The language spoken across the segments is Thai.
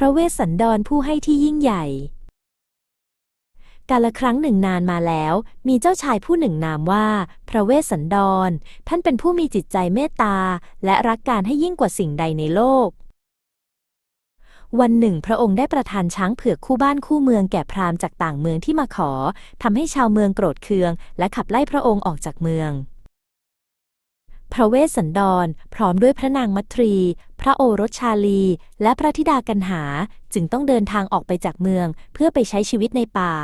พระเวสสันดรผู้ให้ที่ยิ่งใหญ่ กาลครั้งหนึ่งนานมาแล้ว มีเจ้าชายผู้หนึ่งนามว่า พระเวสสันดร ท่านเป็นผู้มีจิตใจเมตตา และรักการให้ยิ่งกว่าสิ่งใดในโลก วันหนึ่ง พระองค์ได้ประทานช้างเผือกคู่บ้านคู่เมืองแก่พราหมณ์จากต่างเมืองที่มาขอทำให้ชาวเมืองโกรธเคือง และขับไล่พระองค์ออกจากเมือง ระเวสสันดร พร้อมด้วยพระนางมัทรี พระโอรสชาลี และพระธิดากันหา จึงต้องเดินทางออกไปจากเมือง เพื่อไปใช้ชีวิตในป่า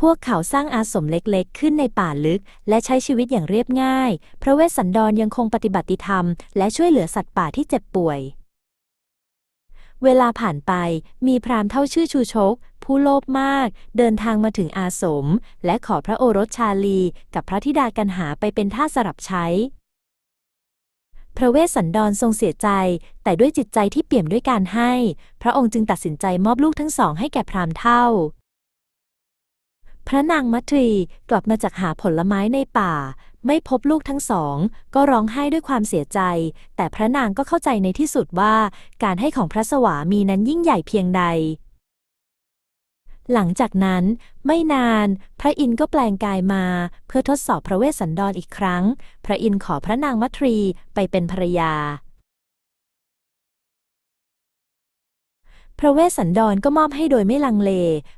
พวกเขาสร้างอาสมเล็กๆ ขึ้นในป่าลึก และใช้ชีวิตอย่างเรียบง่าย พระเวสสันดรยังคงปฏิบัติธรรม และช่วยเหลือสัตว์ป่าที่เจ็บป่วย เวลาผ่านไป มีพราหมณ์เท่าชื่อชูชก ผู้โลภมาก เดินทางมาถึงอาสม และขอพระโอรสชาลี กับพระธิดากันหาไปเป็นท่าสลับใช้ พระเวสสันดรทรงเสียใจ แต่ด้วยจิตใจที่เปี่ยมด้วยการให้ พระองค์จึงตัดสินใจมอบลูกทั้งสองให้แก่พราหมณ์เท่า พระนางมัทรีกลับมาจากหาผลไม้ในป่า ไม่พบลูกทั้งสอง ก็ร้องไห้ด้วยความเสียใจ แต่พระนางก็เข้าใจในที่สุดว่า การให้ของพระสวามีนั้นยิ่งใหญ่เพียงใด หลังจากนั้น ไม่นาน พระอินทร์ก็แปลงกายมา เพื่อทดสอบพระเวสสันดรอีกครั้ง พระอินทร์ขอพระนางมัทรีไปเป็นภรรยา พระเวสสันดรก็มอบให้โดยไม่ลังเล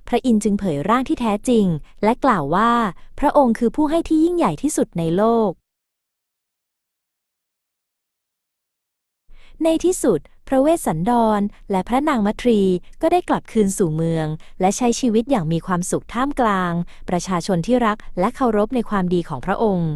พระอินทร์จึงเผยร่างที่แท้จริง และกล่าวว่า พระองค์คือผู้ให้ที่ยิ่งใหญ่ที่สุดในโลก ในที่สุด พระเวสสันดร และพระนางมัทรีก็ได้กลับคืนสู่เมือง และใช้ชีวิตอย่างมีความสุขท่ามกลาง ประชาชนที่รักและเคารพในความดีของพระองค์